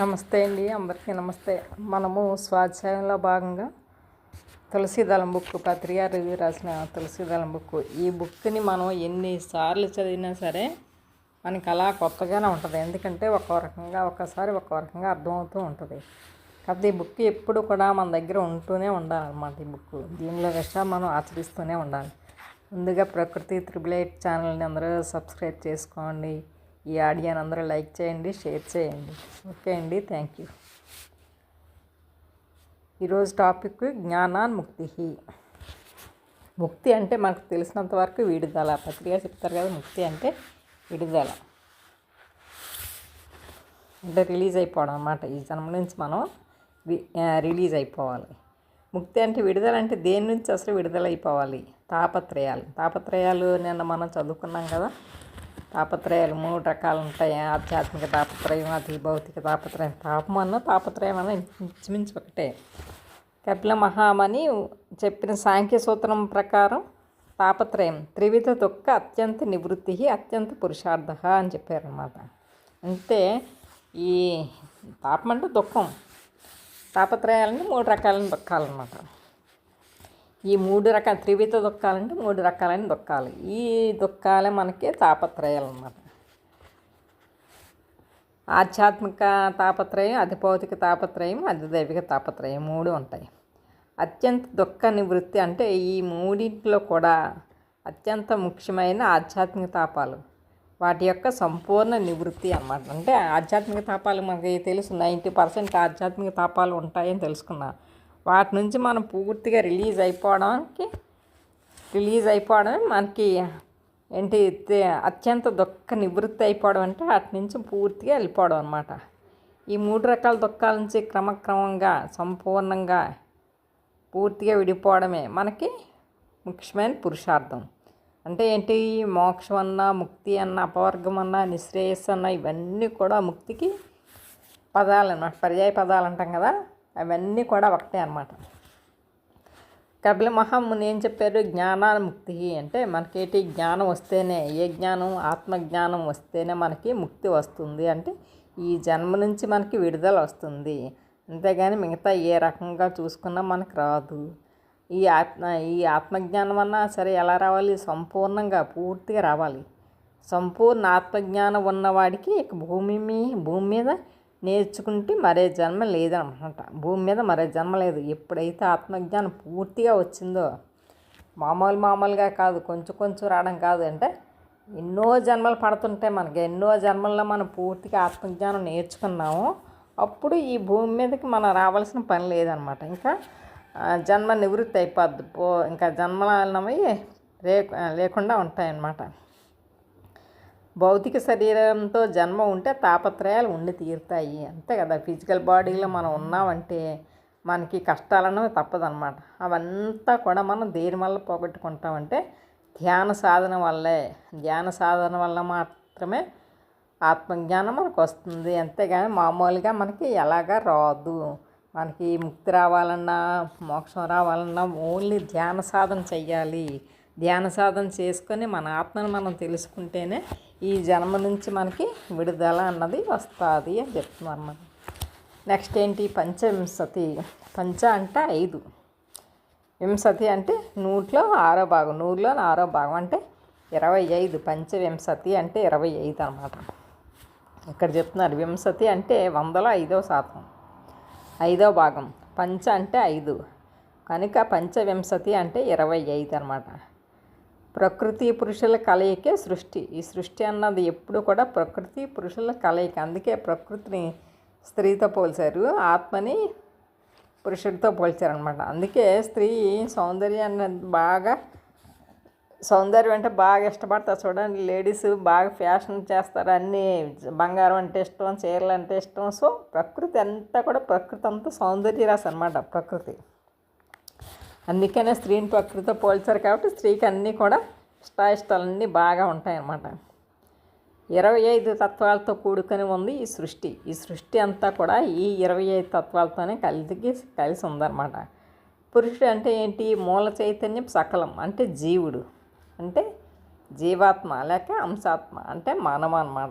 నమస్తే అండి అందరికీ నమస్తే. మనము స్వాధ్యాయంలో భాగంగా తులసీదళం బుక్ పత్రియారు రాసిన తులసీదళం బుక్ ఈ బుక్ని మనం ఎన్నిసార్లు చదివినా సరే మనకి అలా కొత్తగానే ఉంటుంది. ఎందుకంటే ఒక రకంగా ఒకసారి ఒక రకంగా అర్థమవుతూ ఉంటుంది. కాబట్టి ఈ బుక్ ఎప్పుడు కూడా మన దగ్గర ఉంటూనే ఉండాలన్నమాట ఈ బుక్ దీనిలో విషయం మనం ఆచరిస్తూనే ఉండాలి. ముందుగా ప్రకృతి త్రిబుల్ ఎయిట్ ఛానల్ని అందరూ సబ్స్క్రైబ్ చేసుకోండి. ఈ ఆడియోని అందరూ లైక్ చేయండి షేర్ చేయండి. ఓకే అండి థ్యాంక్ యూ. ఈరోజు టాపిక్ జ్ఞానాన్ముక్తి. ముక్తి అంటే మనకు తెలిసినంత వరకు విడుదల. పత్రిక చెప్తారు కదా ముక్తి అంటే విడుదల. అంటే రిలీజ్ అయిపోవడం అనమాట ఈ జన్మ నుంచి మనం రిలీజ్ అయిపోవాలి. ముక్తి అంటే విడుదల అంటే దేని నుంచి అసలు విడుదల అయిపోవాలి? తాపత్రయాలు. తాపత్రయాలు నిన్న మనం చదువుకున్నాం కదా తాపత్రయాలు మూడు రకాలు ఉంటాయి. ఆధ్యాత్మిక తాపత్రయం అతి భౌతిక తాపత్రయం. తాపం అన్న తాపత్రయం అన్న ఇంచుమించు ఒకటే. కపిల మహామని చెప్పిన సాంఖ్య సూత్రం ప్రకారం తాపత్రయం త్రివిధ దుఃఖ అత్యంత నివృత్తి అత్యంత పురుషార్థ అని చెప్పారనమాట అంటే ఈ తాపం అంటే దుఃఖం. తాపత్రయాలని మూడు రకాలైన దుఃఖాలన్నమాట. ఈ మూడు రకాల త్రివిధ దుఃఖాలంటే మూడు రకాలైన దుఃఖాలు. ఈ దుఃఖాలే మనకి తాపత్రయాలు అన్నమాట ఆధ్యాత్మిక తాపత్రయం అధిభౌతిక తాపత్రయం అధిదైవిక తాపత్రయం మూడు ఉంటాయి. అత్యంత దుఃఖ నివృత్తి అంటే ఈ మూడింటిలో కూడా అత్యంత ముఖ్యమైన ఆధ్యాత్మిక తాపాలు. వాటి యొక్క సంపూర్ణ నివృత్తి అన్నమాట. అంటే ఆధ్యాత్మిక తాపాలు మనకి తెలుసు. నైంటీ పర్సెంట్ ఆధ్యాత్మిక తాపాలు ఉంటాయని తెలుసుకున్నాను వాటి నుంచి మనం పూర్తిగా రిలీజ్ అయిపోవడానికి రిలీజ్ అయిపోవడమే మనకి ఏంటి అత్యంత దుఃఖ నివృత్తి అయిపోవడం అంటే వాటి నుంచి పూర్తిగా వెళ్ళిపోవడం అనమాట ఈ మూడు రకాల దుఃఖాల నుంచి క్రమక్రమంగా సంపూర్ణంగా పూర్తిగా విడిపోవడమే మనకి ముఖ్యమైన పురుషార్థం. అంటే ఏంటి మోక్షం అన్న ముక్తి అన్న అపవర్గం అన్న నిశ్రేయస్సు అన్న ఇవన్నీ కూడా ముక్తికి పదాలు అన్నమాట పర్యాయ పదాలు అంటాం కదా. అవన్నీ కూడా ఒకటే అన్నమాట. కపిల మహాముని ఏం చెప్పారు? జ్ఞానాన్ముక్తి అంటే మనకేటి జ్ఞానం వస్తేనే ఏ జ్ఞానం? ఆత్మజ్ఞానం వస్తేనే మనకి ముక్తి వస్తుంది. అంటే ఈ జన్మ నుంచి మనకి విడుదల వస్తుంది. అంతేగాని మిగతా ఏ రకంగా చూసుకున్నా మనకు రాదు. ఈ ఆత్మ ఈ ఆత్మజ్ఞానం అన్నా సరే ఎలా రావాలి? సంపూర్ణంగా పూర్తిగా రావాలి. సంపూర్ణ ఆత్మజ్ఞానం ఉన్నవాడికి ఇక భూమి మీ భూమి మీద నేర్చుకుంటే మరే జన్మ లేదనమాట. భూమి మీద మరే జన్మ లేదు. ఎప్పుడైతే ఆత్మజ్ఞానం పూర్తిగా వచ్చిందో మామూలు మామూలుగా కాదు కొంచెం కొంచెం రావడం కాదు. అంటే ఎన్నో జన్మలు పడుతుంటాయి మనకి ఎన్నో జన్మల్లో మనం పూర్తిగా ఆత్మజ్ఞానం నేర్చుకున్నాము అప్పుడు ఈ భూమి మీదకి మనం రావాల్సిన పని లేదనమాట. ఇంకా జన్మ నివృత్తి అయిపోద్ది. పో ఇంకా జన్మలు లే లేకుండా ఉంటాయన్నమాట. భౌతిక శరీరంతో జన్మ ఉంటే తాపత్రయాలు ఉండి తీరుతాయి. అంతే కదా. ఫిజికల్ బాడీలో మనం ఉన్నామంటే మనకి కష్టాలను తప్పదన్నమాట. అవంతా కూడా మనం దేని వల్ల పోగొట్టుకుంటామంటే ధ్యాన సాధన వల్లే. ధ్యాన సాధన వల్ల మాత్రమే ఆత్మజ్ఞానం మనకు వస్తుంది. అంతేగాని మామూలుగా మనకి ఎలాగా రాదు. మనకి ముక్తి రావాలన్నా మోక్షం రావాలన్నా ఓన్లీ ధ్యాన సాధన చెయ్యాలి. ధ్యాన సాధన చేసుకొని మన ఆత్మను మనం తెలుసుకుంటేనే ఈ జన్మ నుంచి మనకి విడుదల అన్నది వస్తుంది అని చెప్తున్నారు అన్నమాట నెక్స్ట్ ఏంటి? పంచవింశతి. పంచ అంటే ఐదు. వింశతి అంటే నూట్లో ఆరో భాగం. నూరులో ఆరో భాగం అంటే ఇరవై ఐదు. పంచవింశతి అంటే ఇరవై ఐదు అన్నమాట. ఇక్కడ చెప్తున్నారు వింశతి అంటే వందలో ఐదో శాతం. ఐదో భాగం. పంచ అంటే ఐదు. కనుక పంచవింశతి అంటే ఇరవై ఐదు అనమాట ప్రకృతి పురుషుల కలయికే సృష్టి. ఈ సృష్టి అన్నది ఎప్పుడు కూడా ప్రకృతి పురుషుల కలయిక. అందుకే ప్రకృతిని స్త్రీతో పోల్చారు ఆత్మని పురుషుడితో పోల్చారనమాట అందుకే స్త్రీ సౌందర్యాన్ని బాగా సౌందర్యం అంటే బాగా ఇష్టపడతారు చూడండి. లేడీస్ బాగా ఫ్యాషన్ చేస్తారు అన్నీ బంగారం అంటే ఇష్టం చీరలు అంటే ఇష్టం. సో ప్రకృతి అంతా కూడా ప్రకృతి అంతా సౌందర్యరాశి అనమాట ప్రకృతి. అందుకనే స్త్రీని ప్రకృతితో పోల్చారు కాబట్టి స్త్రీకి అన్నీ కూడా ఇష్టాయిష్టాలన్నీ బాగా ఉంటాయన్నమాట. ఇరవై ఐదు తత్వాలతో కూడుకొని ఉంది ఈ సృష్టి. ఈ సృష్టి అంతా కూడా ఈ ఇరవై ఐదు తత్వాలతోనే కలిసి కలిసి ఉందన్నమాట. పురుషుడు అంటే ఏంటి? మూల చైతన్యం సకలం అంటే జీవుడు. అంటే జీవాత్మ లేక అంశాత్మ అంటే మనం అన్నమాట.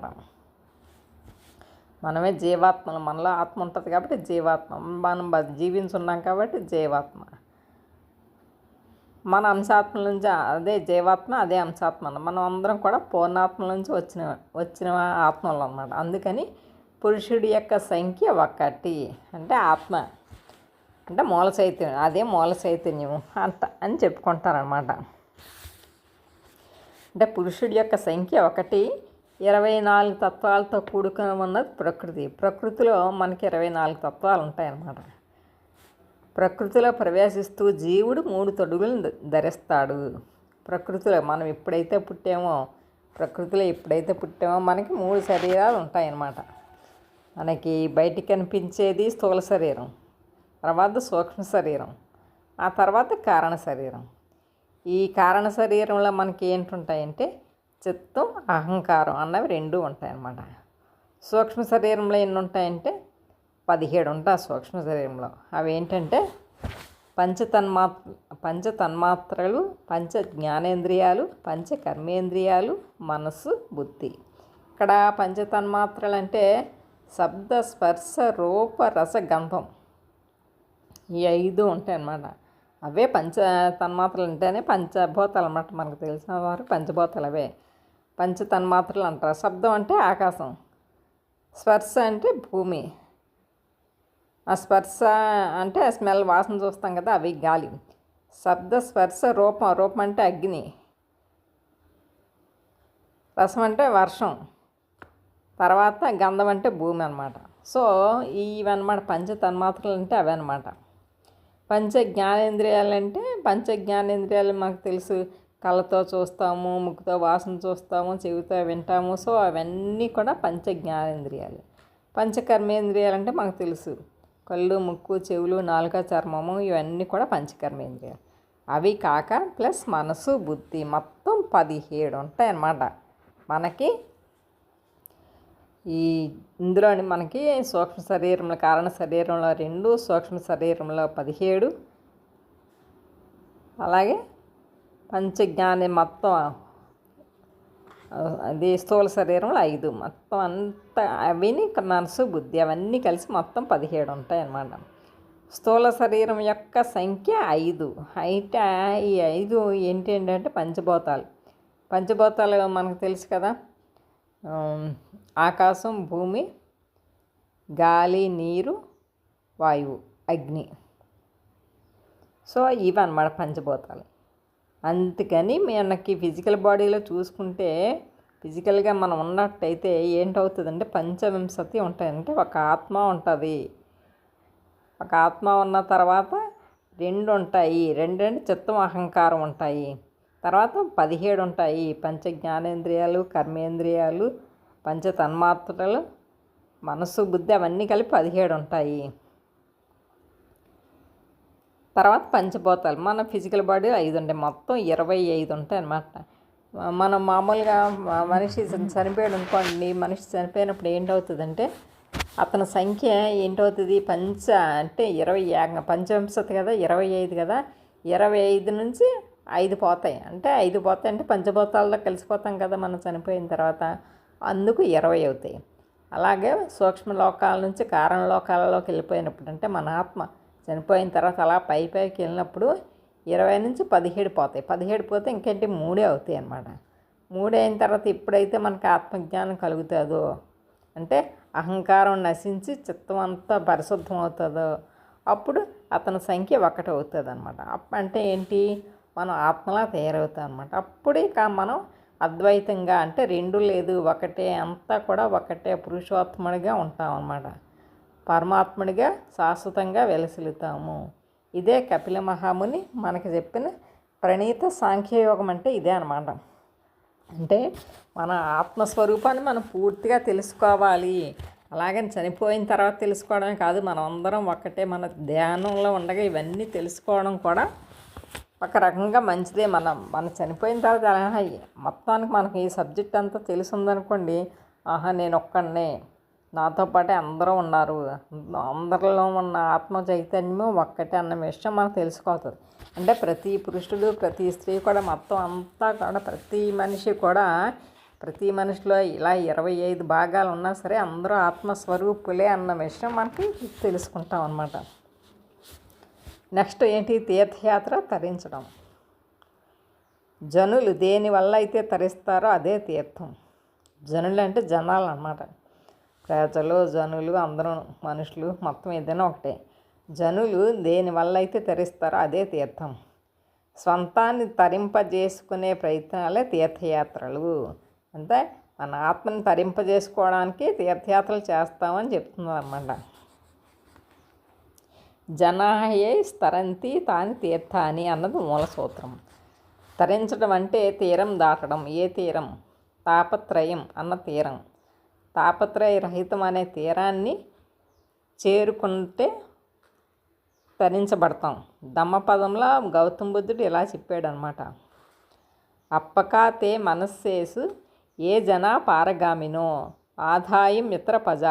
మనమే జీవాత్మలు మనలో ఆత్మ ఉంటుంది కాబట్టి జీవాత్మ. మనం జీవించున్నాం కాబట్టి జీవాత్మ. మన అంశాత్మ నుంచి అదే జీవాత్మ అదే అంశాత్మ మనం అందరం కూడా పూర్ణాత్మ నుంచి వచ్చిన వచ్చిన ఆత్మలు అన్నమాట. అందుకని పురుషుడి యొక్క సంఖ్య ఒకటి అంటే ఆత్మ. అంటే మూల చైతన్యం అదే మూల చైతన్యం అంట అని చెప్పుకుంటారనమాట అంటే పురుషుడి యొక్క సంఖ్య ఒకటి ఇరవై నాలుగు తత్వాలతో కూడుకుని ఉన్నది ప్రకృతి. ప్రకృతిలో మనకి ఇరవై నాలుగు తత్వాలు ఉంటాయన్నమాట. ప్రకృతిలో ప్రవేశిస్తూ జీవుడు మూడు తొడుగులను ధరిస్తాడు. ప్రకృతిలో మనం ఎప్పుడైతే పుట్టామో ప్రకృతిలో ఎప్పుడైతే పుట్టామో మనకి మూడు శరీరాలు ఉంటాయన్నమాట. మనకి బయటికి కనిపించేది స్థూల శరీరం తర్వాత సూక్ష్మ శరీరం ఆ తర్వాత కారణ శరీరం. ఈ కారణ శరీరంలో మనకి ఏంటుంటాయంటే చిత్తం అహంకారం అన్నవి రెండు ఉంటాయన్నమాట. సూక్ష్మ శరీరంలో ఎన్ని ఉంటాయంటే పదిహేడు ఉంటా సూక్ష్మ శరీరంలో. అవేంటంటే ఏంటంటే పంచతన్మాత్ర పంచతన్మాత్రలు పంచ జ్ఞానేంద్రియాలు పంచ కర్మేంద్రియాలు మనస్సు బుద్ధి. ఇక్కడ పంచతన్మాత్రలు అంటే శబ్ద స్పర్శ రూప రస గంధం. ఈ ఐదు ఉంటాయి అన్నమాట అవే పంచ తన్మాత్రలు అంటేనే పంచభూతాలు అన్నమాట మనకు తెలిసిన వారు. పంచభూతాలు అవే. పంచ తన్మాత్రలు అంటారు. శబ్దం అంటే ఆకాశం. స్పర్శ అంటే భూమి. ఆ స్పర్శ అంటే స్మెల్ వాసన చూస్తాం కదా అవి గాలి. శబ్ద స్పర్శ రూపం. రూపం అంటే అగ్ని. రసం అంటే వర్షం. తర్వాత గంధం అంటే భూమి అనమాట సో ఇవన్నమాట. పంచ తన్మాత్రలు అంటే అవి అనమాట పంచ జ్ఞానేంద్రియాలు అంటే పంచ జ్ఞానేంద్రియాలు మాకు తెలుసు. కళ్ళతో చూస్తాము ముక్కుతో వాసన చూస్తాము చెవితో వింటాము. సో అవన్నీ కూడా పంచ జ్ఞానేంద్రియాలు పంచకర్మేంద్రియాలు అంటే మాకు తెలుసు. కళ్ళు ముక్కు చెవులు నాలుక చర్మము ఇవన్నీ కూడా పంచకర్మేంద్రియాలు అవి కాక ప్లస్ మనసు బుద్ధి మొత్తం పదిహేడు ఉంటాయి అన్నమాట మనకి ఈ ఇందులోని మనకి సూక్ష్మ శరీరంలో కారణ శరీరంలో రెండు సూక్ష్మ శరీరంలో పదిహేడు. అలాగే పంచజ్ఞాని మొత్తం అది స్థూల శరీరంలో ఐదు. మొత్తం అంతా అవిని మనసు బుద్ధి అవన్నీ కలిసి మొత్తం పదిహేడు ఉంటాయి అన్నమాట స్థూల శరీరం యొక్క సంఖ్య ఐదు. అయితే ఈ ఐదు ఏంటి ఏంటంటే పంచభూతాలు. పంచభూతాలు మనకు తెలుసు కదా? ఆకాశం భూమి గాలి నీరు వాయువు అగ్ని. సో ఇవి అన్నమాట పంచభూతాలు. అందుకని మనకి ఫిజికల్ బాడీలో చూసుకుంటే ఫిజికల్గా మనం ఉన్నట్టయితే ఏంటవుతుందంటే పంచవింశతి ఉంటాయంటే ఒక ఆత్మ ఉంటుంది. ఒక ఆత్మ ఉన్న తర్వాత రెండు ఉంటాయి. రెండు రెండు చిత్తం అహంకారం ఉంటాయి. తర్వాత పదిహేడు ఉంటాయి. పంచ జ్ఞానేంద్రియాలు కర్మేంద్రియాలు పంచ తన్మాత్రలు మనస్సు బుద్ధి అవన్నీ కలిపి పదిహేడు ఉంటాయి. తర్వాత పంచభూతాలు. మన ఫిజికల్ బాడీ ఐదు ఉంటాయి మొత్తం ఇరవై ఐదు ఉంటాయి అన్నమాట మనం మామూలుగా మనిషి చనిపోయాడు అనుకోండి మనిషి చనిపోయినప్పుడు ఏంటవుతుందంటే అతని సంఖ్య ఏంటవుతుంది? పంచ అంటే ఇరవై ఏక- పంచవింశతి కదా ఇరవై ఐదు కదా. ఇరవై ఐదు నుంచి ఐదు పోతాయి. అంటే ఐదు పోతాయి అంటే పంచభూతాల్లో కలిసిపోతాం కదా మనం చనిపోయిన తర్వాత. అందుకు ఇరవై అవుతాయి. అలాగే సూక్ష్మ లోకాల నుంచి కారణ లోకాలలోకి వెళ్ళిపోయినప్పుడు అంటే మన ఆత్మ. చనిపోయిన తర్వాత అలా పై పైకి వెళ్ళినప్పుడు ఇరవై నుంచి పదిహేడు పోతాయి. పదిహేడు పోతే ఇంకేంటి? మూడే అవుతాయి అన్నమాట. మూడైన తర్వాత ఎప్పుడైతే మనకు ఆత్మజ్ఞానం కలుగుతుందో అంటే అహంకారం నశించి చిత్తం అంతా పరిశుద్ధం అవుతుందో అప్పుడు అతని సంఖ్య ఒకటి అవుతుంది అనమాట అంటే ఏంటి? మనం ఆత్మలా తయారవుతాం అనమాట అప్పుడే ఇక మనం అద్వైతంగా అంటే రెండు లేదు ఒకటే అంతా కూడా ఒకటే పురుషోత్తముడిగా ఉంటాం అన్నమాట. పరమాత్ముడిగా శాశ్వతంగా వెలసిల్లుతాము. ఇదే కపిల మహాముని మనకి చెప్పిన ప్రణీత సాంఖ్యయోగం అంటే ఇదే అనమాట అంటే మన ఆత్మస్వరూపాన్ని మనం పూర్తిగా తెలుసుకోవాలి. అలాగని చనిపోయిన తర్వాత తెలుసుకోవడమే కాదు మనం అందరం ఒక్కటే మన ధ్యానంలో ఉండగా ఇవన్నీ తెలుసుకోవడం కూడా ఒక రకంగా మంచిదే. మనం మన చనిపోయిన తర్వాత అలా మొత్తానికి మనకి ఈ సబ్జెక్ట్ అంతా తెలిసి ఉందనుకోండి ఆహా నేను ఒక్కడనే నాతో పాటే అందరూ ఉన్నారు. అందరిలో ఉన్న ఆత్మ చైతన్యము ఒక్కటే అన్న విషయం మనకు తెలుసుకోతుంది అంటే ప్రతి పురుషుడు ప్రతి స్త్రీ కూడా మొత్తం అంతా కూడా ప్రతి మనిషి కూడా ప్రతి మనిషిలో ఇలా ఇరవై ఐదు భాగాలు ఉన్నా సరే అందరూ ఆత్మస్వరూపులే అన్న విషయం మనకి తెలుసుకుంటాం అన్నమాట. నెక్స్ట్ ఏంటి? తీర్థయాత్ర తరించడం. జనులు దేని వల్ల అయితే తరిస్తారో అదే తీర్థం. జనులు అంటే జనాలు అన్నమాట ప్రజలు జనులు అందరూ మనుషులు మొత్తం ఏదైనా ఒకటే. జనులు దేని వల్ల అయితే తరిస్తారో అదే తీర్థం. స్వంతాన్ని తరింపజేసుకునే ప్రయత్నాలే తీర్థయాత్రలు. అంటే మన ఆత్మని తరింపజేసుకోవడానికి తీర్థయాత్రలు చేస్తామని చెప్తుందన్నమాట జనాయే స్తరంతి తాని తీర్థాని అన్నది మూల సూత్రం. తరించడం అంటే తీరం దాటడం ఏ తీరం? తాపత్రయం అన్న తీరం. తాపత్రయ రహితం అనే తీరాన్ని చేరుకుంటే తరించబడతాం. దమ్మపదంలో గౌతమ బుద్ధుడు ఇలా చెప్పాడనమాట. అప్పకాతే మనస్సేసు ఏ జనా పారగామినో ఆదాయం ఇతర పజ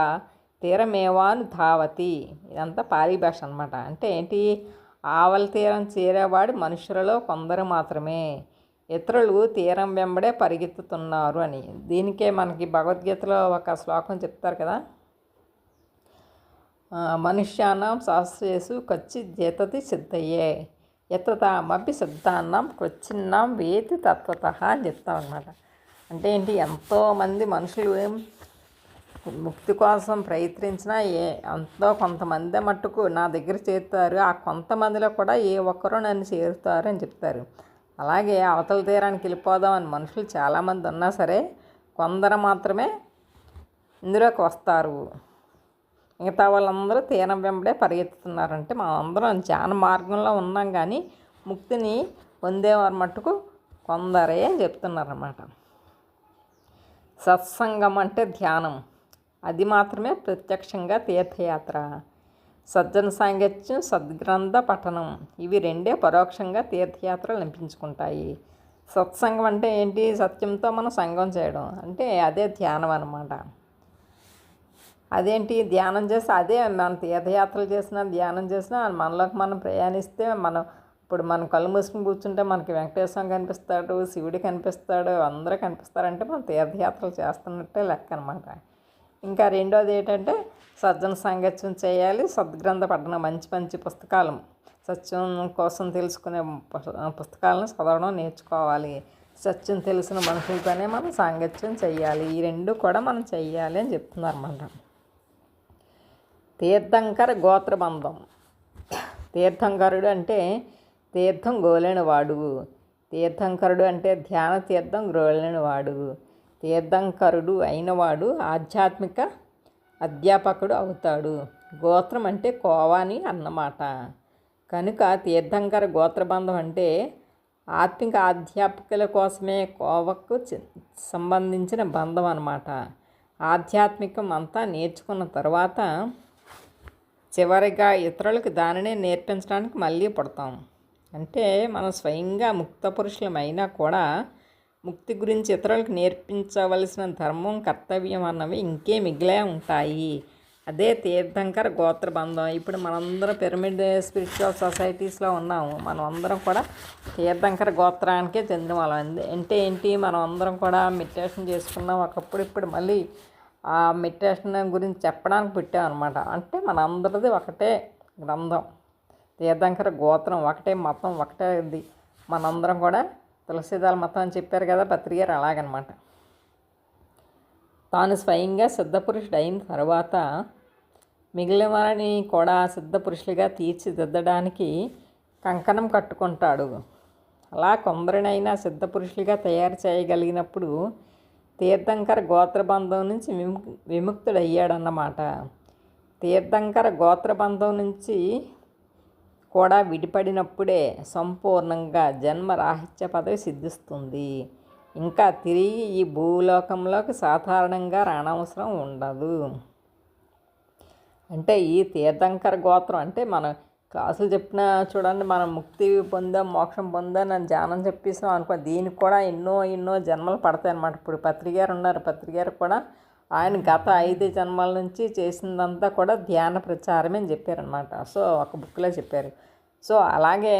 తీరమేవాను ధావతి. ఇదంతా పాలి భాష అనమాట అంటే ఏంటి? ఆవల తీరం చేరేవాడు మనుషులలో కొందరు మాత్రమే. ఇతరులు తీరం వెంబడే పరిగెత్తుతున్నారు అని. దీనికే మనకి భగవద్గీతలో ఒక శ్లోకం చెప్తారు కదా. మనుష్యానం మనుష్యానాం శాస్త్రేషు కచ్చి జేతతి సిద్ధయ్యే యతతామపి సిద్ధాన్నాం క్వచ్చిన్నాం వేతి తత్వత అని చెప్తాం అనమాట అంటే ఏంటి? ఎంతోమంది మనుషులు ముక్తి కోసం ప్రయత్నించినా ఏ ఎంతో కొంతమంది మట్టుకు నా దగ్గర చేరుతారు. ఆ కొంతమందిలో కూడా ఏ ఒక్కరూ నన్ను చేరుతారు అని చెప్తారు. అలాగే అవతల తీరానికి వెళ్ళిపోదాం అని మనుషులు చాలామంది ఉన్నా సరే కొందరు మాత్రమే ఇందులోకి వస్తారు. మిగతా వాళ్ళందరూ తీరం వెంబడే పరిగెత్తుతున్నారంటే మనం అందరం ధ్యాన మార్గంలో ఉన్నాం కానీ ముక్తిని పొందేవారు మట్టుకు కొందరే అని చెప్తున్నారన్నమాట. సత్సంగం అంటే ధ్యానం. అది మాత్రమే ప్రత్యక్షంగా తీర్థయాత్ర. సజ్జన సాంగత్యం సద్గ్రంథ పఠనం. ఇవి రెండే పరోక్షంగా తీర్థయాత్రలు అనిపించుకుంటాయి. సత్సంగం అంటే ఏంటి? సత్యంతో మనం సంగం చేయడం. అంటే అదే ధ్యానం అనమాట అదేంటి? ధ్యానం చేసి అదే మనం తీర్థయాత్రలు చేసినా ధ్యానం చేసినా మనలోకి మనం ప్రయాణిస్తే మనం ఇప్పుడు మనం కళ్ళు మూసుకుని కూర్చుంటే మనకి వెంకటేశ్వరం కనిపిస్తాడు శివుడు కనిపిస్తాడు అందరూ కనిపిస్తారంటే మనం తీర్థయాత్రలు చేస్తున్నట్టే లెక్క అనమాట ఇంకా రెండోది ఏంటంటే సజ్జన సాంగత్యం చేయాలి. సద్గ్రంథ పఠనం మంచి మంచి పుస్తకాలు. సత్యం కోసం తెలుసుకునే పుస్తకాలను చదవడం నేర్చుకోవాలి. సత్యం తెలిసిన మనుషులతోనే మనం సాంగత్యం చేయాలి. ఈ రెండు కూడా మనం చెయ్యాలి అని చెప్తున్నారు అన్నమాట తీర్థంకర గోత్రబంధం తీర్థంకరుడు అంటే తీర్థం గోలేనివాడు. తీర్థంకరుడు అంటే ధ్యాన తీర్థం గ్రోలేనివాడు తీర్థంకరుడు అయినవాడు ఆధ్యాత్మిక అధ్యాపకుడు అవుతాడు. గోత్రం అంటే కోవాని అన్నమాట. కనుక తీర్థంకర గోత్రబంధం అంటే ఆత్మిక అధ్యాపకుల కోసమే కోవకు సంబంధించిన బంధం అన్నమాట. ఆధ్యాత్మికం అంతా నేర్చుకున్న తర్వాత చివరిగా ఇతరులకు దానినే నేర్పించడానికి మళ్ళీ పుడతాం. అంటే మనం స్వయంగా ముక్త పురుషులమైనా కూడా ముక్తి గురించి ఇతరులకు నేర్పించవలసిన ధర్మం కర్తవ్యం అన్నవి ఇంకే మిగిలే ఉంటాయి. అదే తీర్థంకర గోత్ర బంధం ఇప్పుడు మనందరం పిరమిడ్ స్పిరిచువల్ సొసైటీస్లో ఉన్నాము మనం అందరం కూడా తీర్థంకర గోత్రానికే చెందిన వాళ్ళం. అంటే ఏంటి? మనం అందరం కూడా మెడిటేషన్ చేసుకున్నాం. ఒకప్పుడు ఇప్పుడు మళ్ళీ ఆ మెడిటేషన్ గురించి చెప్పడానికి పెట్టాం అంటే మనందరిది ఒకటే గ్రంథం. తీర్థంకర గోత్రం ఒకటే మతం ఒకటే ఇది. మనందరం కూడా తులసీదాల మతం అని చెప్పారు కదా పత్రికారు అలాగనమాట. తాను స్వయంగా సిద్ధపురుషుడు అయిన తర్వాత మిగిలిన వారిని కూడా సిద్ధపురుషులుగా తీర్చిదిద్దడానికి కంకణం కట్టుకుంటాడు. అలా కొందరినైనా సిద్ధపురుషులుగా తయారు చేయగలిగినప్పుడు తీర్థంకర గోత్రబంధం నుంచి విముక్ విముక్తుడయ్యాడన్నమాట. తీర్థంకర గోత్రబంధం నుంచి కూడా విడిపడినప్పుడే సంపూర్ణంగా జన్మరాహిత్య పదవి సిద్ధిస్తుంది. ఇంకా తిరిగి ఈ భూలోకంలోకి సాధారణంగా రానవసరం ఉండదు. అంటే ఈ తీర్థంకర గోత్రం అంటే మనం క్లాసులు చెప్పిన చూడండి మనం ముక్తి పొందాం మోక్షం పొందాం అని ధ్యానం చెప్పేసాం అనుకో దీనికి కూడా ఎన్నో ఎన్నో జన్మలు పడతాయి అన్నమాట ఇప్పుడు పత్రికారు ఉన్నారు పత్రికారు కూడా ఆయన గత ఐదు జన్మల నుంచి చేసిందంతా కూడా ధ్యాన ప్రచారమే అని చెప్పారనమాట సో ఒక బుక్లో చెప్పారు. సో అలాగే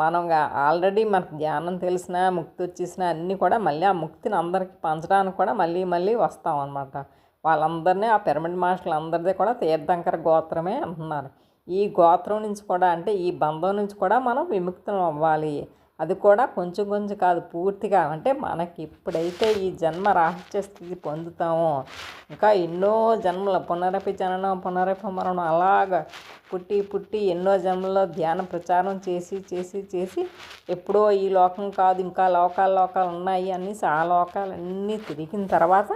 మనం ఆల్రెడీ మనకు ధ్యానం తెలిసిన ముక్తి వచ్చేసిన అన్నీ కూడా మళ్ళీ ఆ ముక్తిని అందరికీ పంచడానికి కూడా మళ్ళీ మళ్ళీ వస్తాం అనమాట వాళ్ళందరినీ ఆ పిరమిడ్ మాస్టర్లు అందరిది కూడా తీర్థంకర గోత్రమే అంటున్నారు. ఈ గోత్రం నుంచి కూడా అంటే ఈ బంధం నుంచి కూడా మనం విముక్తం అవ్వాలి. అది కూడా కొంచెం కొంచెం కాదు పూర్తిగా. అంటే మనకి ఎప్పుడైతే ఈ జన్మ రహస్య స్థితి పొందుతామో. ఇంకా ఎన్నో జన్మల పునరపి జననం పునరపి మరణం అలాగా పుట్టి పుట్టి ఎన్నో జన్మల్లో ధ్యాన ప్రచారం చేసి చేసి చేసి ఎప్పుడో ఈ లోకం కాదు ఇంకా లోకాలు లోకాలు ఉన్నాయి అనేసి ఆ లోకాలన్నీ తిరిగిన తర్వాత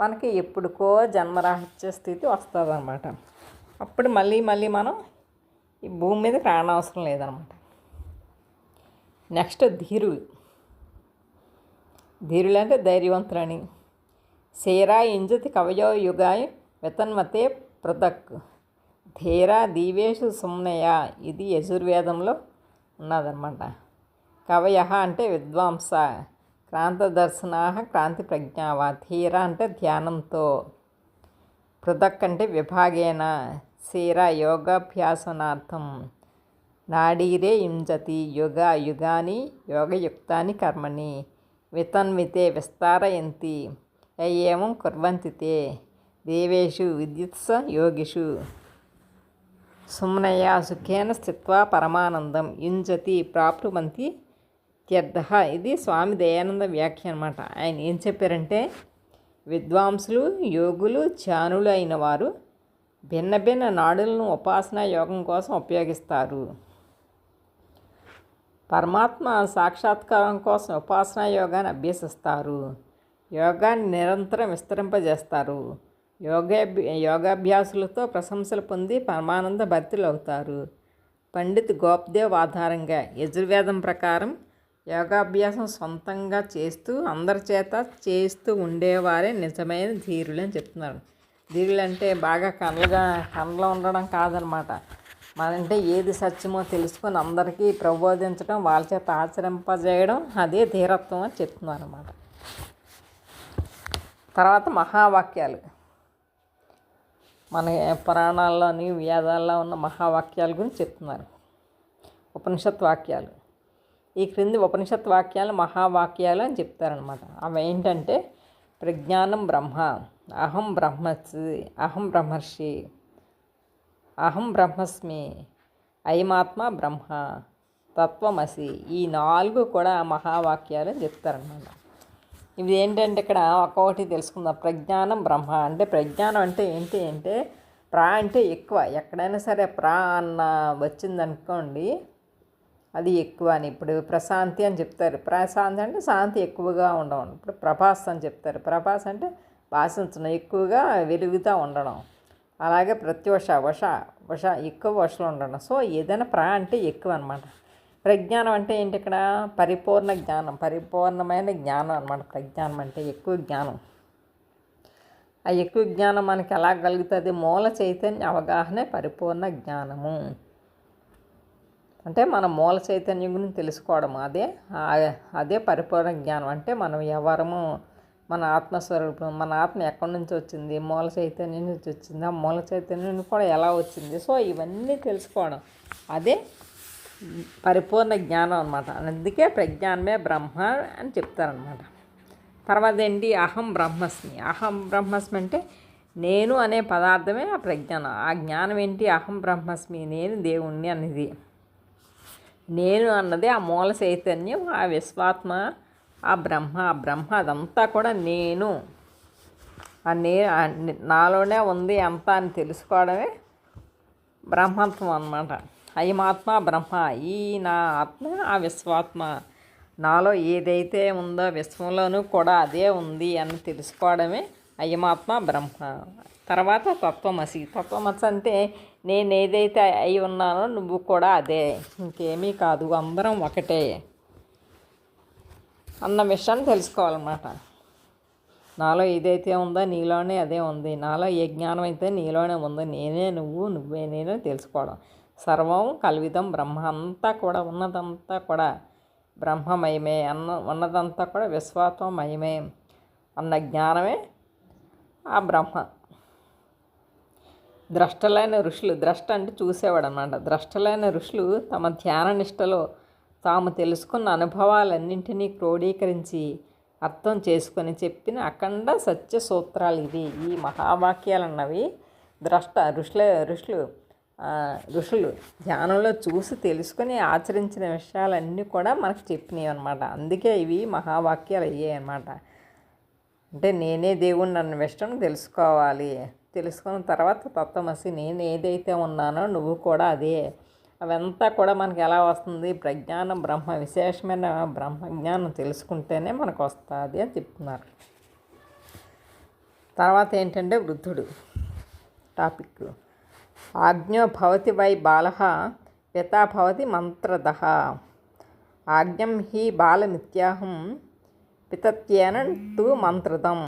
మనకి ఎప్పుడుకో జన్మరహస్య స్థితి వస్తుంది అనమాట అప్పుడు మళ్ళీ మళ్ళీ మనం ఈ భూమి మీదకి రానవసరం లేదనమాట నెక్స్ట్ ధీరులు ధీరులంటే ధైర్యవంతులని. సేరా ఇంజతి కవయో యుగాయ్ వితన్మతే పృథక్. ధీరా దీవేషు సుమ్నయ ఇది యజుర్వేదంలో ఉన్నదన్నమాట. కవయ అంటే విద్వాంస క్రాంతదర్శనా క్రాంతి ప్రజ్ఞావ ధీర అంటే ధ్యానంతో. పృథక్ అంటే విభాగేన శీర యోగాభ్యాసనార్థం. నాడీరే యుంజతి యుగ యుగాని యోగయుక్తాని కర్మణి. వితన్వితే విస్తారయంతి. ఏం కుర్వంతి తే దేవేషు విద్యుత్స యోగిషు. సుమ్నయ సుఖేన స్థిత్వా పరమానందం. యుంజతి ప్రాప్నువంతి త్యర్థ ఇది స్వామి దయానంద వ్యాఖ్య అనమాట ఆయన ఏం చెప్పారంటే విద్వాంసులు యోగులు ధ్యానులు అయిన వారు భిన్న భిన్న నాడులను ఉపాసన యోగం కోసం ఉపయోగిస్తారు. పరమాత్మ సాక్షాత్కారం కోసం ఉపాసనా యోగాన్ని అభ్యసిస్తారు. యోగాన్ని నిరంతరం విస్తరింపజేస్తారు. యోగా యోగాభ్యాసులతో ప్రశంసలు పొంది పరమానంద భర్తీలు అవుతారు. పండిత్ గోప్దేవ్ ఆధారంగా యజుర్వేదం ప్రకారం యోగాభ్యాసం సొంతంగా చేస్తూ అందరి చేత చేస్తూ ఉండేవారే నిజమైన ధీరులు అని చెప్తున్నారు. ధీరులు అంటే బాగా కళ్ళగా కళ్ళలో ఉండడం కాదనమాట. మనంటే ఏది సత్యమో తెలుసుకొని అందరికీ ప్రబోధించడం వాళ్ళ చేత ఆచరింపజేయడం అదే ధీరత్వం అని చెప్తున్నారు అనమాట తర్వాత మహావాక్యాలు. మన పురాణాల్లోని వేదాల్లో ఉన్న మహావాక్యాల గురించి చెప్తున్నారు. ఉపనిషత్ వాక్యాలు ఈ క్రింది ఉపనిషత్ వాక్యాలు మహావాక్యాలు అని చెప్తారనమాట అవి ఏంటంటే ప్రజ్ఞానం బ్రహ్మ అహం బ్రహ్మర్షి అహం బ్రహ్మర్షి అహం బ్రహ్మస్మి అయమాత్మ బ్రహ్మ తత్వమసి ఈ నాలుగు కూడా మహావాక్యాలు చెప్తారన్నమాట. చెప్తారనమాట ఇవి ఏంటంటే ఇక్కడ ఒక్కొక్కటి తెలుసుకుందాం. ప్రజ్ఞానం బ్రహ్మ అంటే ప్రజ్ఞానం అంటే ఏంటి అంటే ప్రా అంటే ఎక్కువ. ఎక్కడైనా సరే ప్రా అన్న వచ్చిందనుకోండి అది ఎక్కువ అని. ఇప్పుడు ప్రశాంతి అని చెప్తారు. ప్రశాంతి అంటే శాంతి ఎక్కువగా ఉండడం. ఇప్పుడు ప్రభాస్ అని చెప్తారు. ప్రభాస్ అంటే భాషించడం ఎక్కువగా వెలుగుతూ ఉండడం. అలాగే ప్రత్యూష వశ వశ ఎక్కువ వశలో ఉండడం సో ఏదైనా ప్ర అంటే ఎక్కువ అనమాట ప్రజ్ఞానం అంటే ఏంటి ఇక్కడ? పరిపూర్ణ జ్ఞానం పరిపూర్ణమైన జ్ఞానం అనమాట. ప్రజ్ఞానం అంటే ఎక్కువ జ్ఞానం. ఆ ఎక్కువ జ్ఞానం మనకి ఎలా కలుగుతుంది? మూల చైతన్య అవగాహనే పరిపూర్ణ జ్ఞానము. అంటే మన మూల చైతన్యం గురించి తెలుసుకోవడం. అదే అదే పరిపూర్ణ జ్ఞానం. అంటే మనం ఎవరము మన ఆత్మస్వరూపం మన ఆత్మ ఎక్కడి నుంచి వచ్చింది? మూల చైతన్యం నుంచి వచ్చింది? ఆ మూల చైతన్యం కూడా ఎలా వచ్చింది? సో ఇవన్నీ తెలుసుకోవడం. అదే పరిపూర్ణ జ్ఞానం అనమాట అందుకే ప్రజ్ఞానమే బ్రహ్మ అని చెప్తారనమాట తర్వాత ఏంటి? అహం బ్రహ్మస్మి. అహం బ్రహ్మస్మి అంటే నేను అనే పదార్థమే ఆ ప్రజ్ఞానం. ఆ జ్ఞానం ఏంటి? అహం బ్రహ్మస్మి నేను దేవుణ్ణి అనేది నేను అన్నది ఆ మూల చైతన్యం ఆ విశ్వాత్మ ఆ బ్రహ్మ ఆ బ్రహ్మ అదంతా కూడా నేను. ఆ నే నాలోనే ఉంది అంత అని తెలుసుకోవడమే బ్రహ్మత్వం అనమాట అయమాత్మ బ్రహ్మ ఈ నా ఆత్మ ఆ విశ్వాత్మ. నాలో ఏదైతే ఉందో విశ్వంలోనూ కూడా అదే ఉంది అని తెలుసుకోవడమే అయమాత్మ బ్రహ్మ. తర్వాత తత్వమసి తత్వమసి అంటే నేను ఏదైతే అయి ఉన్నానో నువ్వు కూడా అదే. ఇంకేమీ కాదు అందరం ఒకటే. అన్న విషయాన్ని తెలుసుకోవాలన్నమాట. నాలో ఏదైతే ఉందో నీలోనే అదే ఉంది. నాలో ఏ జ్ఞానం అయితే నీలోనే ఉందో నేనే నువ్వు నువ్వే నేనే తెలుసుకోవడం. సర్వం కల్విదం బ్రహ్మ అంతా కూడా ఉన్నదంతా కూడా బ్రహ్మమయమే అన్న ఉన్నదంతా కూడా విశ్వాత్మమయమే అన్న జ్ఞానమే ఆ బ్రహ్మ. ద్రష్టలైన ఋషులు ద్రష్ట అంటే చూసేవాడు అనమాట ద్రష్టలైన ఋషులు తమ ధ్యాన నిష్టలో తాము తెలుసుకున్న అనుభవాలన్నింటినీ క్రోడీకరించి అర్థం చేసుకొని చెప్పిన అఖండ సత్య సూత్రాలు ఇవి. ఈ మహావాక్యాలు అన్నవి ద్రష్ట ఋషుల ఋషులు ఋషులు ధ్యానంలో చూసి తెలుసుకొని ఆచరించిన విషయాలన్నీ కూడా మనకు చెప్పినవి అనమాట అందుకే ఇవి మహావాక్యాలు అయ్యాయి అన్నమాట. అంటే నేనే దేవుణ్ణి అన్న విషయం తెలుసుకోవాలి. తెలుసుకున్న తర్వాత తత్వమసి నేను ఏదైతే ఉన్నానో నువ్వు కూడా అదే. అవంతా కూడా మనకి ఎలా వస్తుంది? ప్రజ్ఞానం బ్రహ్మ విశేషమైన బ్రహ్మజ్ఞానం తెలుసుకుంటేనే మనకు వస్తుంది అని చెప్తున్నారు. తర్వాత ఏంటంటే వృద్ధుడు టాపిక్. ఆజ్ఞో భవతి వై బాల పితా భవతి మంత్రద. ఆజ్ఞం హి బాలమిత్యాహం పితత్యేన టు మంత్రదం.